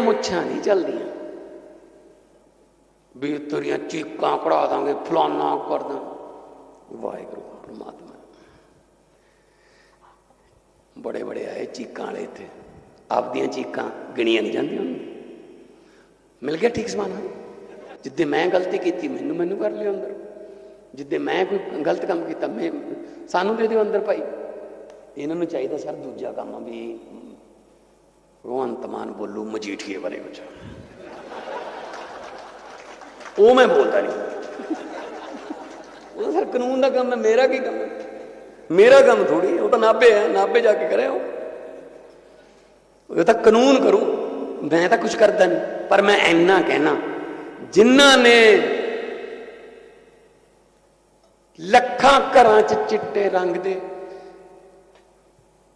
ਮੁੱਛਾਂ ਨਹੀਂ ਚੱਲਦੀਆਂ। ਵੀ ਤੇਰੀਆਂ ਚੀਕਾਂ ਕਢਾ ਦਾਂਗੇ, ਫਲਾਨਾ ਕਰ ਦਾਂ। ਵਾਹਿਗੁਰੂ, ਪ੍ਰਮਾਤਮਾ। ਬੜੇ ਬੜੇ ਆਏ ਚੀਕਾਂ ਵਾਲੇ ਇੱਥੇ। ਆਪਦੀਆਂ ਚੀਕਾਂ ਗਿਣੀਆਂ ਨਹੀਂ ਜਾਂਦੀਆਂ ਮਿਲ ਗਿਆ ਠੀਕ ਸਮਾਨ? ਜਿੱਦੇ ਮੈਂ ਗਲਤੀ ਕੀਤੀ, ਮੈਨੂੰ ਮੈਨੂੰ ਕਰ ਲਿਓ ਅੰਦਰ। ਜਿੱਦੇ ਮੈਂ ਕੋਈ ਗਲਤ ਕੰਮ ਕੀਤਾ, ਮੈਂ ਸਾਨੂੰ ਦੇ ਦਿਓ ਅੰਦਰ ਭਾਈ। ਇਹਨਾਂ ਨੂੰ ਚਾਹੀਦਾ ਸਰ ਦੂਜਾ ਕੰਮ ਵੀ ਭਗਵੰਤ ਮਾਨ ਬੋਲੂ, ਮਜੀਠੀਏ ਬਾਰੇ ਕੁਝ ਉਹ ਮੈਂ ਬੋਲਦਾ ਨਹੀਂ ਉਹ ਸਰ ਕਾਨੂੰਨ ਦਾ ਕੰਮ ਹੈ, ਮੇਰਾ ਕੀ ਕੰਮ ਹੈ? ਮੇਰਾ ਕੰਮ ਥੋੜੀ ਉਹ ਤਾਂ ਨਾਭੇ ਹੈ, ਨਾਭੇ ਜਾ ਕੇ ਕਰੇ ਉਹ। ਤਾਂ ਕਾਨੂੰਨ ਕਰੂ, ਮੈਂ ਤਾਂ ਕੁਝ ਕਰਦਾ ਨਹੀਂ ਪਰ ਮੈਂ ਇੰਨਾ ਕਹਿਣਾ, ਜਿਨ੍ਹਾਂ ਨੇ ਲੱਖਾਂ ਘਰਾਂ 'ਚ ਚਿੱਟੇ ਰੰਗ ਦੇ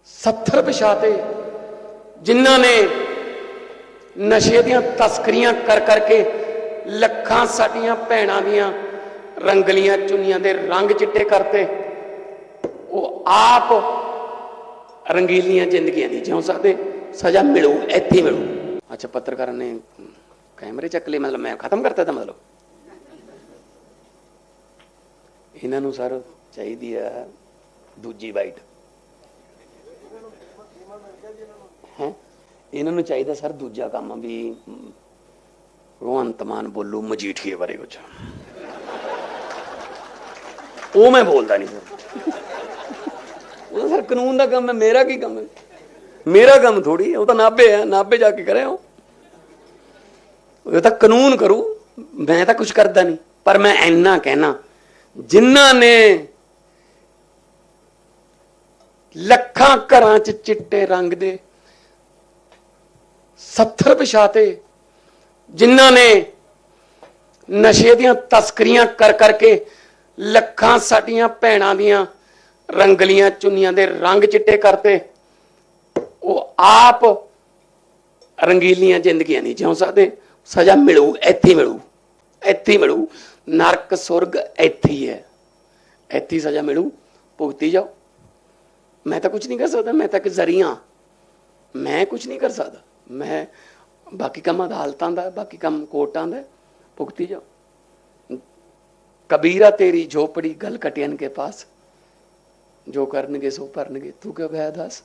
70 ਵਿਛਾਤੇ ਜਿਨ੍ਹਾਂ ਨੇ ਨਸ਼ੇ ਦੀਆਂ ਤਸਕਰੀਆਂ ਕਰ ਕਰਕੇ ਲੱਖਾਂ ਸਾਡੀਆਂ ਭੈਣਾਂ ਦੀਆਂ ਰੰਗਲੀਆਂ ਚੁੰਨੀਆਂ ਦੇ ਰੰਗ ਚਿੱਟੇ ਕਰਤੇ, ਉਹ ਆਪ ਰੰਗੀਲੀਆਂ ਜ਼ਿੰਦਗੀਆਂ ਨਹੀਂ ਜਿਉਂ ਸਕਦੇ, ਸਜ਼ਾ ਮਿਲੂ, ਇੱਥੇ ਮਿਲੂ। ਅੱਛਾ, ਪੱਤਰਕਾਰਾਂ ਨੇ ਕੈਮਰੇ ਚੱਕ ਲਏ, ਮਤਲਬ ਮੈਂ ਖਤਮ ਕਰਤਾ ਤਾਂ ਮਤਲਬ। ਇਹਨਾਂ ਨੂੰ ਸਰ ਚਾਹੀਦੀ ਆ ਦੂਜੀ ਬਾਈਟ ਹੈ ਇਹਨਾਂ ਨੂੰ ਚਾਹੀਦਾ ਸਰ ਦੂਜਾ ਕੰਮ ਵੀ ਮ, ਭਗਵੰਤ ਮਾਨ ਬੋਲੂ ਮਜੀਠੀਏ ਬਾਰੇ ਕੁਝ ਉਹ ਮੈਂ ਬੋਲਦਾ ਨਹੀਂ ਸਰ। ਉਹ ਸਰ ਕਾਨੂੰਨ ਦਾ ਕੰਮ ਹੈ ਮੇਰਾ ਕੀ ਕੰਮ ਹੈ? ਮੇਰਾ ਕੰਮ ਥੋੜੀ ਉਹ ਤਾਂ ਨਾਭੇ ਹੈ ਨਾਭੇ ਜਾ ਕੇ ਕਰਿਆ ਉਹ। ਉਹ ਤਾਂ ਕਾਨੂੰਨ ਕਰੂ ਮੈਂ ਤਾਂ ਕੁਝ ਕਰਦਾ ਨਹੀਂ ਪਰ ਮੈਂ ਇੰਨਾ ਕਹਿਣਾ ਜਿਨ੍ਹਾਂ ਨੇ ਲੱਖਾਂ ਘਰਾਂ 'ਚ ਚਿੱਟੇ ਰੰਗ ਦੇ 70 ਵਿਛਾਤੇ, ਜਿਨ੍ਹਾਂ ਨੇ ਨਸ਼ੇ ਦੀਆਂ ਤਸਕਰੀਆਂ ਕਰ ਕਰਕੇ ਲੱਖਾਂ ਸਾਡੀਆਂ ਭੈਣਾਂ ਦੀਆਂ ਰੰਗਲੀਆਂ ਚੁੰਨੀਆਂ ਦੇ ਰੰਗ ਚਿੱਟੇ ਕਰਤੇ, ਉਹ ਆਪ ਰੰਗੀਲੀਆਂ ਜ਼ਿੰਦਗੀਆਂ ਨਹੀਂ ਜਿਉਂ ਸਕਦੇ। ਸਜ਼ਾ ਮਿਲੂ, ਇੱਥੇ ਮਿਲੂ ਇੱਥੇ ਮਿਲੂ। ਨਰਕ, ਸੁਰਗ ਇੱਥੇ ਹੈ ਇੱਥੇ ਸਜ਼ਾ ਮਿਲੂ। ਭੁਗਤੀ ਜਾਓ। ਮੈਂ ਤਾਂ ਕੁਝ ਨਹੀਂ ਕਰ ਸਕਦਾ, ਮੈਂ ਤਾਂ ਇੱਕ ਜ਼ਰੀਆ। ਮੈਂ ਕੁਝ ਨਹੀਂ ਕਰ ਸਕਦਾ। ਮੈਂ ਬਾਕੀ ਕੰਮ ਅਦਾਲਤਾਂ ਦਾ, ਬਾਕੀ ਕੰਮ ਕੋਰਟਾਂ ਦਾ, ਭੁਗਤੀ ਜਾਓ ਕਬੀਰਾ ਤੇਰੀ ਝੋਪੜੀ ਗਲ ਕਟਿਆਨ ਕੇ ਪਾਸ। ਜੋ ਕਰਨਗੇ ਸੋ ਭਰਨਗੇ। ਤੂੰ ਕਿਉਂ ਗਿਆ ਦੱਸ?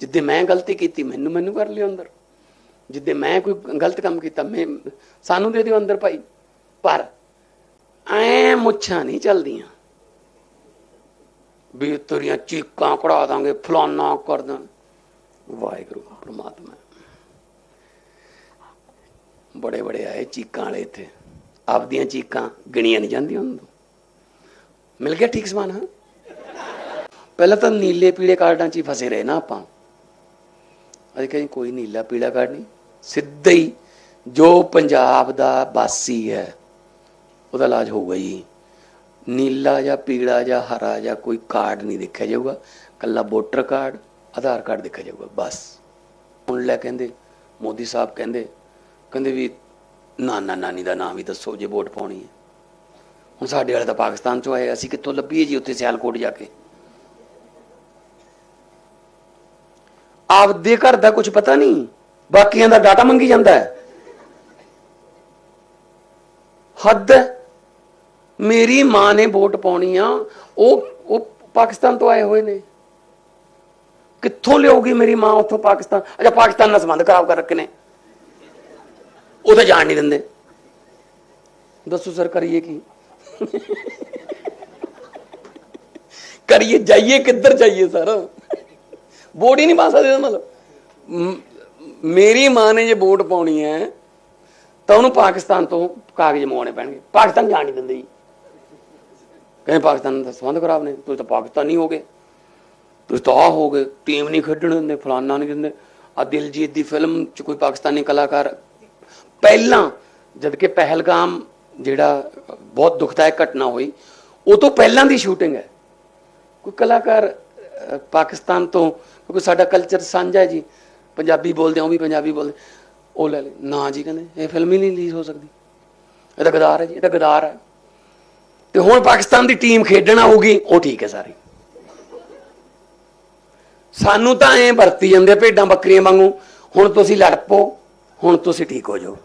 ਜਿੱਦੇ ਮੈਂ ਗਲਤੀ ਕੀਤੀ, ਮੈਨੂੰ ਮੈਨੂੰ ਕਰ ਲਿਓ ਅੰਦਰ। ਜਿੱਦੇ ਮੈਂ ਕੋਈ ਗਲਤ ਕੰਮ ਕੀਤਾ, ਮੈਂ, ਸਾਨੂੰ ਦੇ ਦਿਓ ਅੰਦਰ ਭਾਈ। ਪਰ ਐ ਮੁੱਛਾਂ ਨਹੀਂ ਚੱਲਦੀਆਂ। ਵੀ ਤੇਰੀਆਂ ਚੀਕਾਂ ਕਢਾ ਦਾਂਗੇ, ਫਲਾਨਾ ਕਰ ਦਾਂ। ਵਾਹਿਗੁਰੂ, ਪ੍ਰਮਾਤਮਾ। ਬੜੇ ਬੜੇ ਆਏ ਚੀਕਾਂ ਵਾਲੇ ਇੱਥੇ। ਆਪਦੀਆਂ ਚੀਕਾਂ ਗਿਣੀਆਂ ਨਹੀਂ ਜਾਂਦੀਆਂ ਉਹਨਾਂ ਤੋਂ। ਮਿਲ ਗਿਆ ਠੀਕ ਸਮਾਨ, ਹਾਂ? ਪਹਿਲਾਂ ਤਾਂ ਨੀਲੇ ਪੀਲੇ ਕਾਰਡਾਂ 'ਚ ਹੀ ਫਸੇ ਰਹੇ ਨਾ ਆਪਾਂ। ਅਸੀਂ ਕਹਿੰਦੇ ਕੋਈ ਨੀਲਾ ਪੀਲਾ ਕਾਰਡ ਨਹੀਂ, ਸਿੱਧਾ ਹੀ ਜੋ ਪੰਜਾਬ ਦਾ ਵਾਸੀ ਹੈ, ਉਹਦਾ ਇਲਾਜ ਹੋਊਗਾ ਜੀ। ਨੀਲਾ ਜਾਂ ਪੀਲਾ ਜਾਂ ਹਰਾ ਜਾਂ ਕੋਈ ਕਾਰਡ ਨਹੀਂ ਦੇਖਿਆ ਜਾਊਗਾ ਕੱਲਾ ਵੋਟਰ ਕਾਰਡ, ਆਧਾਰ ਕਾਰਡ ਦੇਖਿਆ ਜਾਊਗਾ, ਬਸ। ਹੁਣ ਲੈ ਕਹਿੰਦੇ, ਮੋਦੀ ਸਾਹਿਬ ਕਹਿੰਦੇ ਕਹਿੰਦੇ ਵੀ ਨਾਨਾ ਨਾਨੀ ਦਾ ਨਾਮ ਵੀ ਦੱਸੋ, ਜੇ ਵੋਟ ਪਾਉਣੀ ਹੈ। ਹੁਣ ਸਾਡੇ ਵਾਲੇ ਤਾਂ ਪਾਕਿਸਤਾਨ ਚੋਂ ਆਏ, ਅਸੀਂ ਕਿੱਥੋਂ ਲੱਭੀਏ ਜੀ ਉੱਥੇ ਸਿਆਲਕੋਟ ਜਾ ਕੇ? ਆਪਦੇ ਘਰ ਦਾ ਕੁਝ ਪਤਾ ਨਹੀਂ, ਬਾਕੀਆਂ ਦਾ ਡਾਟਾ ਮੰਗੀ ਜਾਂਦਾ ਹੈ। ਹੱਦ ਮੇਰੀ ਮਾਂ ਨੇ ਵੋਟ ਪਾਉਣੀ ਆ, ਉਹ ਉਹ ਪਾਕਿਸਤਾਨ ਤੋਂ ਆਏ ਹੋਏ ਨੇ। ਕਿੱਥੋਂ ਲਿਆਉਗੀ ਮੇਰੀ ਮਾਂ ਉੱਥੋਂ ਪਾਕਿਸਤਾਨ? ਅੱਛਾ, ਪਾਕਿਸਤਾਨ ਨਾਲ ਸੰਬੰਧ ਖਰਾਬ ਕਰ ਰੱਖੇ ਨੇ। ਉਹ ਤਾਂ ਜਾਣ ਨਹੀਂ ਦਿੰਦੇ। ਦੱਸੋ ਸਰ, ਕਰੀਏ ਕੀ? ਕਰੀਏ, ਜਾਈਏ, ਕਿੱਧਰ ਜਾਈਏ ਸਰ? ਵੋਟ ਹੀ ਨਹੀਂ ਪਾ ਸਕਦੇ ਮਤਲਬ। ਮੇਰੀ ਮਾਂ ਨੇ ਜੇ ਵੋਟ ਪਾਉਣੀ ਹੈ, ਤਾਂ ਉਹਨੂੰ ਪਾਕਿਸਤਾਨ ਤੋਂ ਕਾਗਜ਼ ਮੰਗਵਾਉਣੇ ਪੈਣਗੇ। ਪਾਕਿਸਤਾਨ ਜਾਣ ਨਹੀਂ ਦਿੰਦੇ ਜੀ। ਕਹਿੰਦੇ, ਪਾਕਿਸਤਾਨ ਦਾ ਸੰਬੰਧ ਖਰਾਬ ਨੇ, ਤੁਸੀਂ ਤਾਂ ਪਾਕਿਸਤਾਨੀ ਹੋ ਗਏ। ਤੁਸੀਂ ਤਾਂ ਆਹ ਹੋ ਗਏ। ਟੀਮ ਨਹੀਂ ਖੇਡਣ ਦਿੰਦੇ, ਫਲਾਨਾ ਨਹੀਂ ਦਿੰਦੇ। ਆ ਦਿਲਜੀਤ ਦੀ ਫਿਲਮ ਚ ਕੋਈ ਪਾਕਿਸਤਾਨੀ ਕਲਾਕਾਰ ਪਹਿਲਾਂ ਜਦ ਕਿ ਪਹਿਲਗਾਮ ਜਿਹੜਾ ਬਹੁਤ ਦੁਖਦਾਇਕ ਘਟਨਾ ਹੋਈ, ਉਹ ਤੋਂ ਪਹਿਲਾਂ ਦੀ ਸ਼ੂਟਿੰਗ ਹੈ। ਕੋਈ ਕਲਾਕਾਰ ਪਾਕਿਸਤਾਨ ਤੋਂ, ਕਿਉਂਕਿ ਸਾਡਾ ਕਲਚਰ ਸਾਂਝਾ ਹੈ ਜੀ। ਪੰਜਾਬੀ ਬੋਲਦੇ ਆ, ਉਹ ਵੀ ਪੰਜਾਬੀ ਬੋਲਦੇ। ਉਹ ਲੈ ਲੈ ਨਾ ਜੀ ਕਹਿੰਦੇ, ਇਹ ਫਿਲਮ ਹੀ ਨਹੀਂ ਰਿਲੀਜ਼ ਹੋ ਸਕਦੀ। ਇਹ ਤਾਂ ਗਦਾਰ ਹੈ ਜੀ, ਇਹ ਤਾਂ ਗਦਾਰ ਹੈ। ਤੇ ਹੁਣ ਪਾਕਿਸਤਾਨ ਦੀ ਟੀਮ ਖੇਡਣ ਆਊਗੀ, ਉਹ ਠੀਕ ਹੈ ਸਾਰੀ। ਸਾਨੂੰ ਤਾਂ ਐ ਵਰਤੀ ਜਾਂਦੇ ਆ ਭੇਡਾਂ ਬੱਕਰੀਆਂ ਵਾਂਗੂ, ਹੁਣ ਤੁਸੀਂ ਲੜ ਪੋ ਹੁਣ ਤੁਸੀਂ ਠੀਕ ਹੋ ਜਾਓ।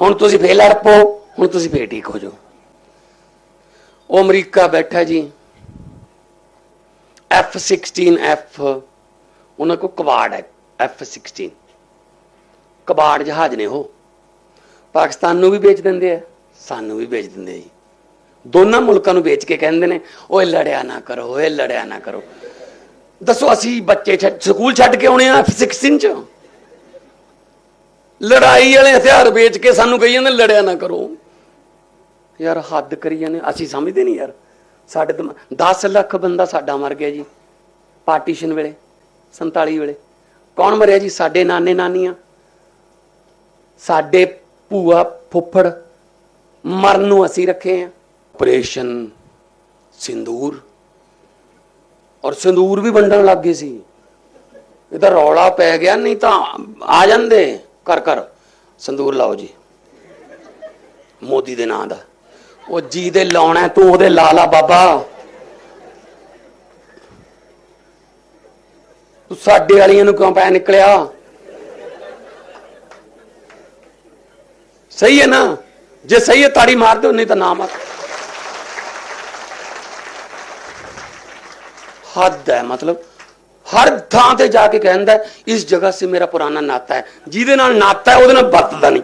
ਹੁਣ ਤੁਸੀਂ ਫੇਰ ਲੜ ਪੋ ਹੁਣ ਤੁਸੀਂ ਫੇਰ ਠੀਕ ਹੋ ਜਾਓ। ਉਹ ਅਮਰੀਕਾ ਬੈਠਾ ਜੀ। F16 F ਉਹਨਾਂ ਕੋ ਕਬਾੜ ਹੈ F16 ਕਬਾੜ ਜਹਾਜ਼ ਨੇ ਉਹ। ਪਾਕਿਸਤਾਨ ਨੂੰ ਵੀ ਵੇਚ ਦਿੰਦੇ ਆ, ਸਾਨੂੰ ਵੀ ਵੇਚ ਦਿੰਦੇ ਜੀ। ਦੋਨਾਂ ਮੁਲਕਾਂ ਨੂੰ ਵੇਚ ਕੇ ਕਹਿੰਦੇ ਨੇ, ਓਏ ਲੜਿਆ ਨਾ ਕਰੋ, ਓਏ ਲੜਿਆ ਨਾ ਕਰੋ। ਦੱਸੋ ਅਸੀਂ ਬੱਚੇ ਛੱਡ, ਸਕੂਲ ਛੱਡ ਕੇ ਆਉਣੇ ਆ F16 ਚ? ਲੜਾਈ ਵਾਲੇ ਹਥਿਆਰ ਵੇਚ ਕੇ ਸਾਨੂੰ ਕਹੀ ਜਾਂਦੇ, ਲੜਿਆ ਨਾ ਕਰੋ। ਯਾਰ ਹੱਦ ਕਰੀ ਜਾਂਦੇ ਅਸੀਂ ਸਮਝਦੇ ਨਹੀਂ ਯਾਰ। ਸਾਡੇ ਤਾਂ 10 ਲੱਖ ਬੰਦਾ ਸਾਡਾ ਮਰ ਗਿਆ ਜੀ, ਪਾਰਟੀਸ਼ਨ ਵੇਲੇ 47 ਵੇਲੇ। ਕੌਣ ਮਰਿਆ ਜੀ? ਸਾਡੇ ਨਾਨੇ ਨਾਨੀਆਂ। ਸਾਡੇ ਭੂਆ ਫੁੱਫੜ ਮਰਨ ਨੂੰ ਅਸੀਂ ਰੱਖੇ ਆ। ਆਪਰੇਸ਼ਨ ਸਿੰਦੂਰ। ਔਰ ਸਿੰਦੂਰ ਵੀ ਵੰਡਣ ਲੱਗ ਗਏ ਸੀ। ਇਹਦਾ ਰੌਲਾ ਪੈ ਗਿਆ, ਨਹੀਂ ਤਾਂ ਆ ਜਾਂਦੇ। ਕਰ ਕਰ ਸੰਦੂਰ ਲਾਓ ਜੀ। ਮੋਦੀ ਦੇ ਨਾਂ ਦਾ। ਉਹ ਜੀ ਦੇ ਲਾਉਣਾ ਤੂੰ ਉਹਦੇ ਲਾ ਲਾ ਬਾਬਾ। ਤੂੰ ਸਾਡੇ ਵਾਲੀਆਂ ਨੂੰ ਕਿਉਂ ਪੈ ਨਿਕਲਿਆ? ਸਹੀ ਹੈ ਨਾ? ਜੇ ਸਹੀ ਹੈ, ਤਾੜੀ ਮਾਰ ਦਿਓ, ਨਹੀਂ ਤਾਂ ਨਾ ਮਾਰ। ਹੱਦ ਹੈ, ਮਤਲਬ ਹਰ ਥਾਂ ਤੇ ਜਾ ਕੇ ਕਹਿੰਦਾ ਹੈ, ਇਸ ਜਗ੍ਹਾ ਸੇ ਮੇਰਾ ਪੁਰਾਣਾ ਨਾਤਾ ਹੈ। ਜਿਹਦੇ ਨਾਲ ਨਾਤਾ ਹੈ ਉਹਦੇ ਨਾਲ ਵਰਤਦਾ ਨਹੀਂ।